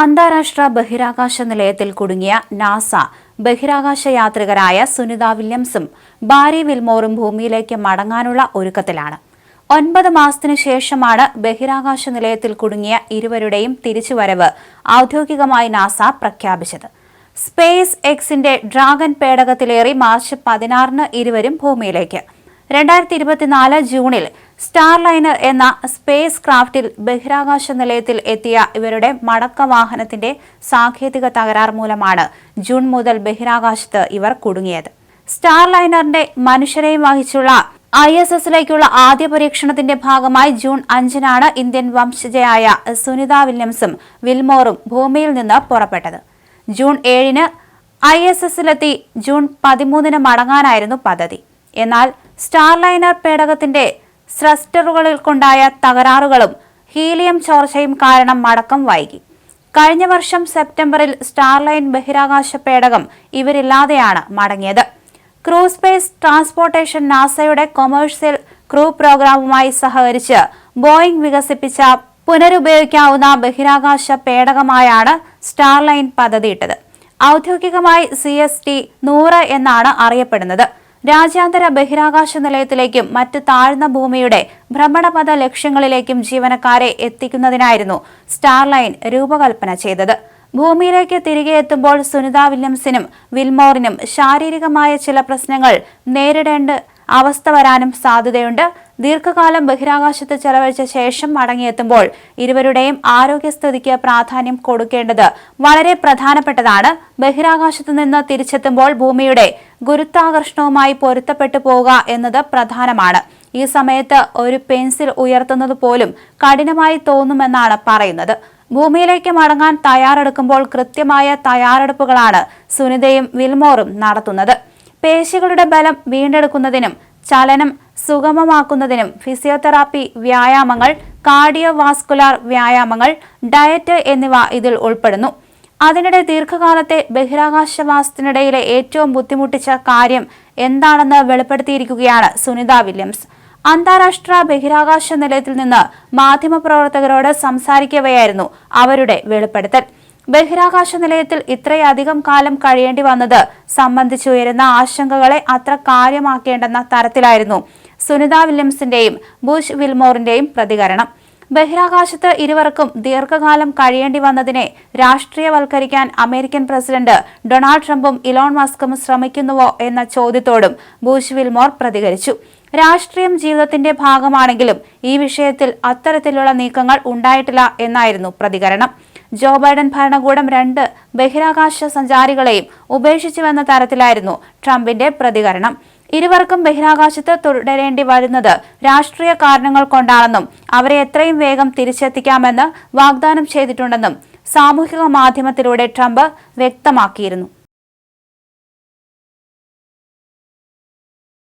അന്താരാഷ്ട്ര ബഹിരാകാശ നിലയത്തിൽ കുടുങ്ങിയ നാസ ബഹിരാകാശ യാത്രികരായ സുനിത വില്യംസും ബാരി വിൽമോറും ഭൂമിയിലേക്ക് മടങ്ങാനുള്ള ഒരുക്കത്തിലാണ്. ഒൻപത് മാസത്തിനു ശേഷമാണ് ബഹിരാകാശ നിലയത്തിൽ കുടുങ്ങിയ ഇരുവരുടെയും തിരിച്ചുവരവ് ഔദ്യോഗികമായി നാസ പ്രഖ്യാപിച്ചത്. സ്പേസ് എക്സിന്റെ ഡ്രാഗൺ പേടകത്തിലേറി മാർച്ച് പതിനാറിന് ഇരുവരും ഭൂമിയിലേക്ക് രണ്ടായിരത്തി ഇരുപത്തിനാല് ജൂണിൽ സ്റ്റാർലൈനർ എന്ന സ്പേസ് ക്രാഫ്റ്റിൽ ബഹിരാകാശ നിലയത്തിൽ എത്തിയ ഇവരുടെ മടക്ക വാഹനത്തിന്റെ സാങ്കേതിക തകരാർ മൂലമാണ് ജൂൺ മുതൽ ബഹിരാകാശത്ത് ഇവർ കുടുങ്ങിയത്. സ്റ്റാർലൈനറിന്റെ മനുഷ്യരെയും വഹിച്ചുള്ള ഐ എസ് എസിലേക്കുള്ള ആദ്യ പരീക്ഷണത്തിന്റെ ഭാഗമായി ജൂൺ അഞ്ചിനാണ് ഇന്ത്യൻ വംശജയായ സുനിത വില്യംസും വിൽമോറും ഭൂമിയിൽ നിന്ന് പുറപ്പെട്ടത്. ജൂൺ ഏഴിന് ഐ എസ് എസിലെത്തി ജൂൺ പതിമൂന്നിന് മടങ്ങാനായിരുന്നു പദ്ധതി. എന്നാൽ സ്റ്റാർലൈനർ പേടകത്തിന്റെ സ്രസ്റ്ററുകളിൽ കൊണ്ടായ തകരാറുകളും ഹീലിയം ചോർച്ചയും കാരണം മടക്കം വൈകി. കഴിഞ്ഞ വർഷം സെപ്റ്റംബറിൽ സ്റ്റാർലൈൻ ബഹിരാകാശ പേടകം ഇവരില്ലാതെയാണ് മടങ്ങിയത്. ക്രൂ സ്പേസ് ട്രാൻസ്പോർട്ടേഷൻ നാസയുടെ കൊമേഴ്സ്യൽ ക്രൂ പ്രോഗ്രാമുമായി സഹകരിച്ച് ബോയിംഗ് വികസിപ്പിച്ച പുനരുപയോഗിക്കാവുന്ന ബഹിരാകാശ പേടകമായാണ് സ്റ്റാർലൈൻ പദ്ധതിയിട്ടത്. ഔദ്യോഗികമായി സി എസ് ടി നൂറ് എന്നാണ് അറിയപ്പെടുന്നത്. രാജ്യാന്തര ബഹിരാകാശ നിലയത്തിലേക്കും മറ്റ് താഴ്ന്ന ഭൂമിയുടെ ഭ്രമണപഥ ലക്ഷ്യങ്ങളിലേക്കും ജീവനക്കാരെ എത്തിക്കുന്നതിനായിരുന്നു സ്റ്റാർലൈൻ രൂപകൽപ്പന ചെയ്തത്. ഭൂമിയിലേക്ക് തിരികെ എത്തുമ്പോൾ സുനിത വില്യംസിനും വിൽമോറിനും ശാരീരികമായ ചില പ്രശ്നങ്ങൾ നേരിടേണ്ട അവസ്ഥ വരാനും സാധ്യതയുണ്ട്. ദീർഘകാലം ബഹിരാകാശത്ത് ചെലവഴിച്ച ശേഷം മടങ്ങിയെത്തുമ്പോൾ ഇരുവരുടെയും ആരോഗ്യസ്ഥിതിക്ക് പ്രാധാന്യം കൊടുക്കേണ്ടത് വളരെ പ്രധാനപ്പെട്ടതാണ്. ബഹിരാകാശത്തു നിന്ന് തിരിച്ചെത്തുമ്പോൾ ഭൂമിയുടെ ഗുരുത്വാകർഷണവുമായി പൊരുത്തപ്പെട്ടു പോവുക എന്നത് പ്രധാനമാണ്. ഈ സമയത്ത് ഒരു പെൻസിൽ ഉയർത്തുന്നത് പോലും കഠിനമായി തോന്നുമെന്നാണ് പറയുന്നത്. ഭൂമിയിലേക്ക് മടങ്ങാൻ തയ്യാറെടുക്കുമ്പോൾ കൃത്യമായ തയ്യാറെടുപ്പുകളാണ് സുനിതയും വിൽമോറും നടത്തുന്നത്. പേശികളുടെ ബലം വീണ്ടെടുക്കുന്നതിനും ചലനം സുഗമമാക്കുന്നതിനും ഫിസിയോതെറാപ്പി വ്യായാമങ്ങൾ കാർഡിയോ വാസ്കുലാർ വ്യായാമങ്ങൾ ഡയറ്റ് എന്നിവ ഇതിൽ ഉൾപ്പെടുന്നു. അതിനിടെ ദീർഘകാലത്തെ ബഹിരാകാശവാസത്തിനിടയിലെ ഏറ്റവും ബുദ്ധിമുട്ടിച്ച കാര്യം എന്താണെന്ന് വെളിപ്പെടുത്തിയിരിക്കുകയാണ് സുനിത വില്യംസ്. അന്താരാഷ്ട്ര ബഹിരാകാശ നിലയത്തിൽ നിന്ന് മാധ്യമപ്രവർത്തകരോട് സംസാരിക്കവെയായിരുന്നു അവരുടെ വെളിപ്പെടുത്തൽ. ബഹിരാകാശ നിലയത്തിൽ ഇത്രയധികം കാലം കഴിയേണ്ടി വന്നത് സംബന്ധിച്ചുയരുന്ന ആശങ്കകളെ അത്ര കാര്യമാക്കേണ്ടെന്ന തരത്തിലായിരുന്നു സുനിത വില്യംസിന്റെയും ബുഷ് വിൽമോറിന്റെയും പ്രതികരണം. ബഹിരാകാശത്ത് ഇരുവർക്കും ദീർഘകാലം കഴിയേണ്ടി വന്നതിനെ രാഷ്ട്രീയവൽക്കരിക്കാൻ അമേരിക്കൻ പ്രസിഡന്റ് ഡൊണാൾഡ് ട്രംപും ഇലോൺ മസ്കും ശ്രമിക്കുന്നുവോ എന്ന ചോദ്യത്തോടും ബൂഷ് വിൽമോർ പ്രതികരിച്ചു. രാഷ്ട്രീയം ജീവിതത്തിന്റെ ഭാഗമാണെങ്കിലും ഈ വിഷയത്തിൽ അത്തരത്തിലുള്ള നീക്കങ്ങൾ ഉണ്ടായിട്ടില്ല എന്നായിരുന്നു പ്രതികരണം. ജോ ബൈഡൻ ഭരണകൂടം രണ്ട് ബഹിരാകാശ സഞ്ചാരികളെയും ഉപേക്ഷിച്ചുവെന്ന തരത്തിലായിരുന്നു ട്രംപിന്റെ പ്രതികരണം. ഇരുവർക്കും ബഹിരാകാശത്ത് തുടരേണ്ടി വരുന്നത് രാഷ്ട്രീയ കാരണങ്ങൾ കൊണ്ടാണെന്നും അവരെ എത്രയും വേഗം തിരിച്ചെത്തിക്കാമെന്ന് വാഗ്ദാനം ചെയ്തിട്ടുണ്ടെന്നും സാമൂഹിക മാധ്യമത്തിലൂടെ ട്രംപ് വ്യക്തമാക്കിയിരുന്നു.